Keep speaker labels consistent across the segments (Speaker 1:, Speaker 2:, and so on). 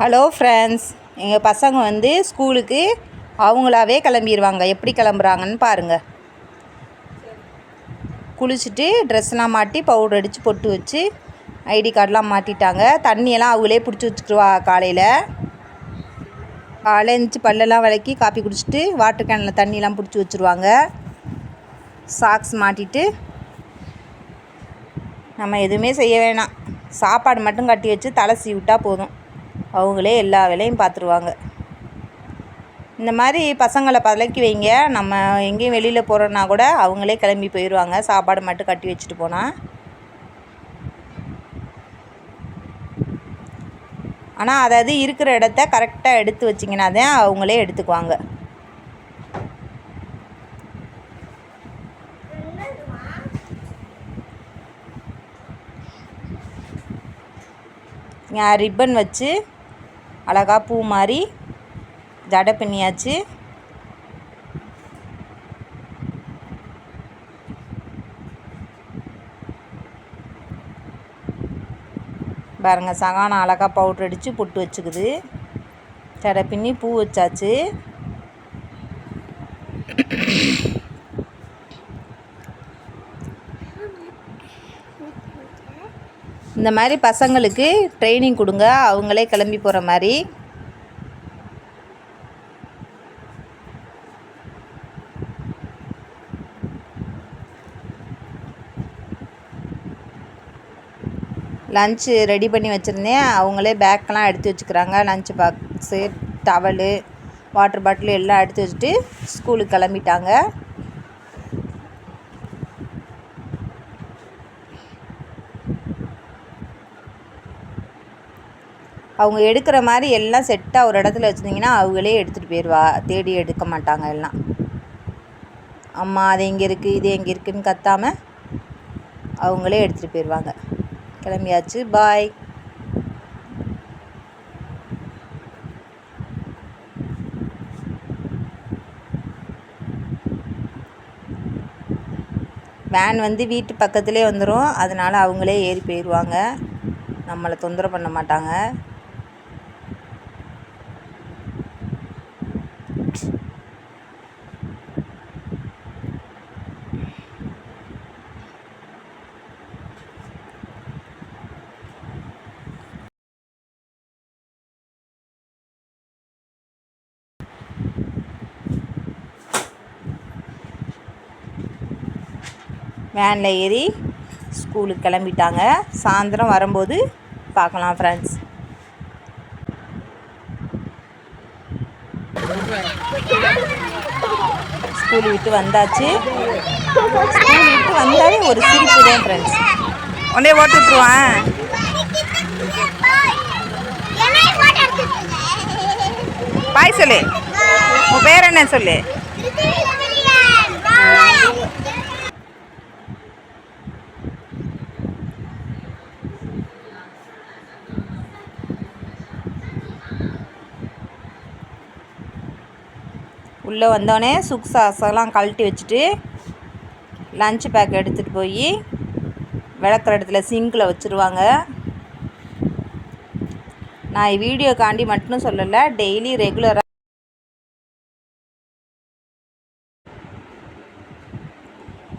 Speaker 1: Hello friends எங்கள் பசங்க வந்து ஸ்கூலுக்கு அவங்களாவே கிளம்பிடுவாங்க எப்படி கிளம்புறாங்கன்னு பாருங்கள் குளிச்சுட்டு ட்ரெஸ்லாம் மாட்டி பவுடர் அடித்து பொட்டு வச்சு ஐடி கார்டெலாம் மாட்டிட்டாங்க. தண்ணியெல்லாம் அவங்களே பிடிச்சி வச்சுக்குவா காலையில். காலையில் பல்லெல்லாம் விளக்கி காப்பி குடிச்சிட்டு வாட்டர் கேனில் தண்ணியெலாம் பிடிச்சி வச்சுருவாங்க. சாக்ஸ் மாட்டிட்டு நம்ம எதுவுமே செய்ய வேணாம். சாப்பாடு மட்டும் கட்டி வச்சு தலை சீவிட்டா போதும். அவங்களே எல்லா வேலையும் பார்த்துருவாங்க. இந்த மாதிரி பசங்களை பழக்கி வைங்க. நம்ம எங்கேயும் வெளியில் போகிறோன்னா கூட அவங்களே கிளம்பி போயிடுவாங்க சாப்பாடு மட்டும் கட்டி வச்சுட்டு போனால் ஆனால் அதாவது இருக்கிற இடத்த கரெக்டாக எடுத்து வச்சிங்கன்னா தான் அவங்களே எடுத்துக்குவாங்க. ரிப்பன் வச்சு அழகா பூ மாதிரி ஜடை பின்னியாச்சு. பாருங்க சகானம் அழகாக பவுட்ரு அடித்து பொட்டு வச்சுக்குது. ஜடை பின்னி பூ வச்சாச்சு. இந்த மாதிரி பசங்களுக்கு ட்ரைனிங் கொடுங்க. அவங்களே கிளம்பி போகிற மாதிரி. லன்ச்சு ரெடி பண்ணி வச்சுருந்தேன். அவங்களே பேக்கெலாம் எடுத்து வச்சுக்கிறாங்க. Lunch box towel water bottle எல்லாம் எடுத்து வச்சுட்டு ஸ்கூலுக்கு கிளம்பிட்டாங்க. அவங்க எடுக்கிற மாதிரி எல்லாம் செட்டாக ஒரு இடத்துல வச்சுருந்தீங்கன்னா அவங்களே எடுத்துகிட்டு போயிடுவா தேடி எடுக்க மாட்டாங்க எல்லாம். அம்மா அது எங்கே இருக்குது இது எங்கே இருக்குதுன்னு கத்தாமல் அவங்களே எடுத்துகிட்டு போயிடுவாங்க கிளம்பியாச்சு. பாய் வேன் வந்து வீட்டு பக்கத்துலேயே வந்துடும் அதனால் அவங்களே ஏறி போயிடுவாங்க நம்மளை தொந்தரவு பண்ண மாட்டாங்க. வேனில் ஏறி ஸ்கூலுக்கு கிளம்பிட்டாங்க. சாயந்தரம் வரும்போது பார்க்கலாம் ஃப்ரெண்ட்ஸ் ஸ்கூல் விட்டு வந்தாச்சு. ஸ்கூல் விட்டு வந்தாலே ஒரு சிரிப்பு தான் ஃப்ரெண்ட்ஸ் உடனே ஓட்டு விட்ருவான் பாய் சொல்லு. உன் பேர் என்ன சொல்லு? உள்ளே வந்தோடனே சுக் சாஸெல்லாம் கழட்டி வச்சுட்டு லஞ்ச் பேக் எடுத்துகிட்டு போய் விளக்குற இடத்துல சிங்கில் வச்சுருவாங்க. நான் வீடியோக்காண்டி மட்டும் சொல்லலை டெய்லி ரெகுலராக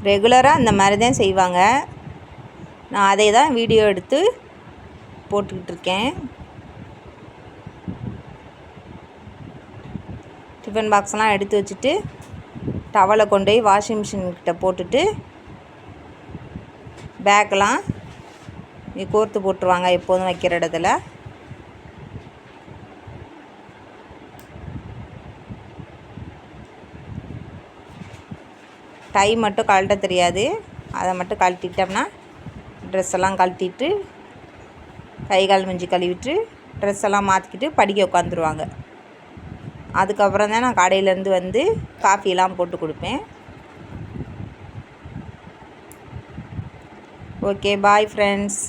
Speaker 1: ரெகுலராக இந்த மாதிரி தான் செய்வாங்க. நான் அதை தான் வீடியோ எடுத்து போட்டுக்கிட்டு இருக்கேன். டிஃபன் பாக்ஸ்லாம் எடுத்து வச்சுட்டு டவலை கொண்டு போய் வாஷிங் மிஷின்கிட்ட போட்டுட்டு பேக்கெலாம் கோர்த்து போட்டுருவாங்க எப்போதும் வைக்கிற இடத்துல. டை மட்டும் கழட்ட தெரியாது. அதை மட்டும் கழட்டிட்டோம்னா ட்ரெஸ் எல்லாம் கழட்டிட்டு கை கால் மிஞ்சி கழுவிட்டு ட்ரெஸ் எல்லாம் மாற்றிக்கிட்டு படிக்க உட்காந்துருவாங்க. அதுக்கப்புறம் தான் நான் கடையிலேருந்து வந்து காஃபிலாம் போட்டு கொடுப்பேன். Okay bye friends